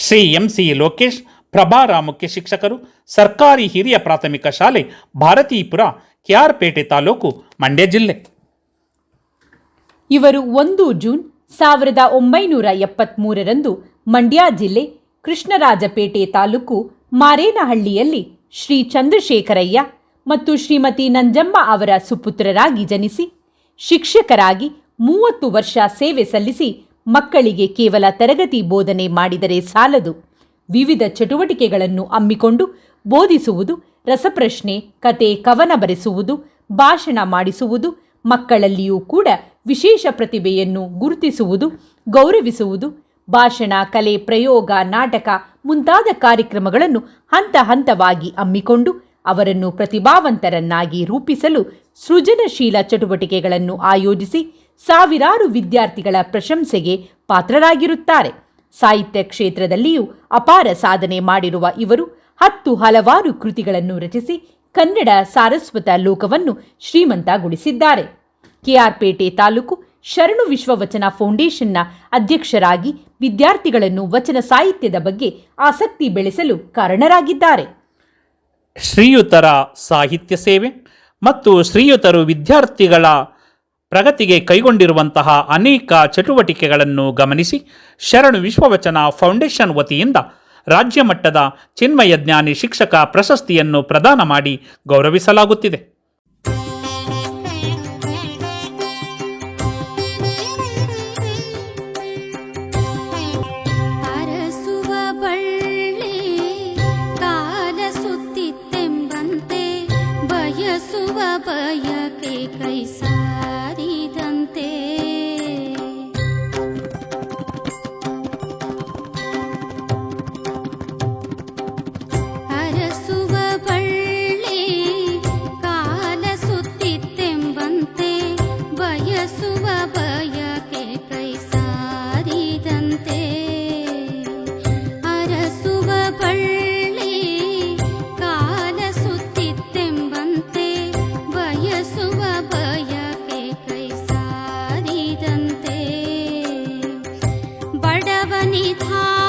Shri M C Lokesh ಪ್ರಭಾರ ಮುಖ್ಯ ಶಿಕ್ಷಕರು, ಸರ್ಕಾರಿ ಹಿರಿಯ ಪ್ರಾಥಮಿಕ ಶಾಲೆ, ಭಾರತೀಪುರ, ಕೆಆರ್ಪೇಟೆ ತಾಲೂಕು, ಮಂಡ್ಯ ಜಿಲ್ಲೆ. ಇವರು ಒಂದು ಜೂನ್ ಸಾವಿರದ ಒಂಬೈನೂರ ಎಪ್ಪತ್ತ್ಮೂರರಂದು ಮಂಡ್ಯ ಜಿಲ್ಲೆ ಕೃಷ್ಣರಾಜಪೇಟೆ ತಾಲೂಕು ಮಾರೇನಹಳ್ಳಿಯಲ್ಲಿ ಶ್ರೀ ಚಂದ್ರಶೇಖರಯ್ಯ ಮತ್ತು ಶ್ರೀಮತಿ ನಂಜಮ್ಮ ಅವರ ಸುಪುತ್ರರಾಗಿ ಜನಿಸಿ, ಶಿಕ್ಷಕರಾಗಿ ಮೂವತ್ತು ವರ್ಷ ಸೇವೆ ಸಲ್ಲಿಸಿ ಮಕ್ಕಳಿಗೆ ಕೇವಲ ತರಗತಿ ಬೋಧನೆ ಮಾಡಿದರೆ ಸಾಲದು. ವಿವಿಧ ಚಟುವಟಿಕೆಗಳನ್ನು ಹಮ್ಮಿಕೊಂಡು ಬೋಧಿಸುವುದು, ರಸಪ್ರಶ್ನೆ, ಕತೆ, ಕವನ ಬರೆಸುವುದು, ಭಾಷಣ ಮಾಡಿಸುವುದು, ಮಕ್ಕಳಲ್ಲಿಯೂ ಕೂಡ ವಿಶೇಷ ಪ್ರತಿಭೆಯನ್ನು ಗುರುತಿಸುವುದು, ಗೌರವಿಸುವುದು, ಭಾಷಣ, ಕಲೆ, ಪ್ರಯೋಗ, ನಾಟಕ ಮುಂತಾದ ಕಾರ್ಯಕ್ರಮಗಳನ್ನು ಹಂತ ಹಂತವಾಗಿ ಹಮ್ಮಿಕೊಂಡು ಅವರನ್ನು ಪ್ರತಿಭಾವಂತರನ್ನಾಗಿ ರೂಪಿಸಲು ಸೃಜನಶೀಲ ಚಟುವಟಿಕೆಗಳನ್ನು ಆಯೋಜಿಸಿ ಸಾವಿರಾರು ವಿದ್ಯಾರ್ಥಿಗಳ ಪ್ರಶಂಸೆಗೆ ಪಾತ್ರರಾಗಿರುತ್ತಾರೆ. ಸಾಹಿತ್ಯ ಕ್ಷೇತ್ರದಲ್ಲಿಯೂ ಅಪಾರ ಸಾಧನೆ ಮಾಡಿರುವ ಇವರು ಹತ್ತು ಹಲವಾರು ಕೃತಿಗಳನ್ನು ರಚಿಸಿ ಕನ್ನಡ ಸಾರಸ್ವತ ಲೋಕವನ್ನು ಶ್ರೀಮಂತಗೊಳಿಸಿದ್ದಾರೆ. ಕೆಆರ್ಪೇಟೆ ತಾಲೂಕು ಶರಣು ವಿಶ್ವವಚನ ಫೌಂಡೇಶನ್ನ ಅಧ್ಯಕ್ಷರಾಗಿ ವಿದ್ಯಾರ್ಥಿಗಳನ್ನು ವಚನ ಸಾಹಿತ್ಯದ ಬಗ್ಗೆ ಆಸಕ್ತಿ ಬೆಳೆಸಲು ಕಾರಣರಾಗಿದ್ದಾರೆ. ಶ್ರೀಯುತರ ಸಾಹಿತ್ಯ ಸೇವೆ ಮತ್ತು ಶ್ರೀಯುತರು ವಿದ್ಯಾರ್ಥಿಗಳ ಪ್ರಗತಿಗೆ ಕೈಗೊಂಡಿರುವಂತಹ ಅನೇಕ ಚಟುವಟಿಕೆಗಳನ್ನು ಗಮನಿಸಿ ಶರಣು ವಿಶ್ವವಚನ ಫೌಂಡೇಶನ್ ವತಿಯಿಂದ ರಾಜ್ಯ ಮಟ್ಟದ ಚಿನ್ಮಯ ಜ್ಞಾನಿ ಶಿಕ್ಷಕ ಪ್ರಶಸ್ತಿಯನ್ನು ಪ್ರದಾನ ಮಾಡಿ ಗೌರವಿಸಲಾಗುತ್ತಿದೆ. यासारी কথা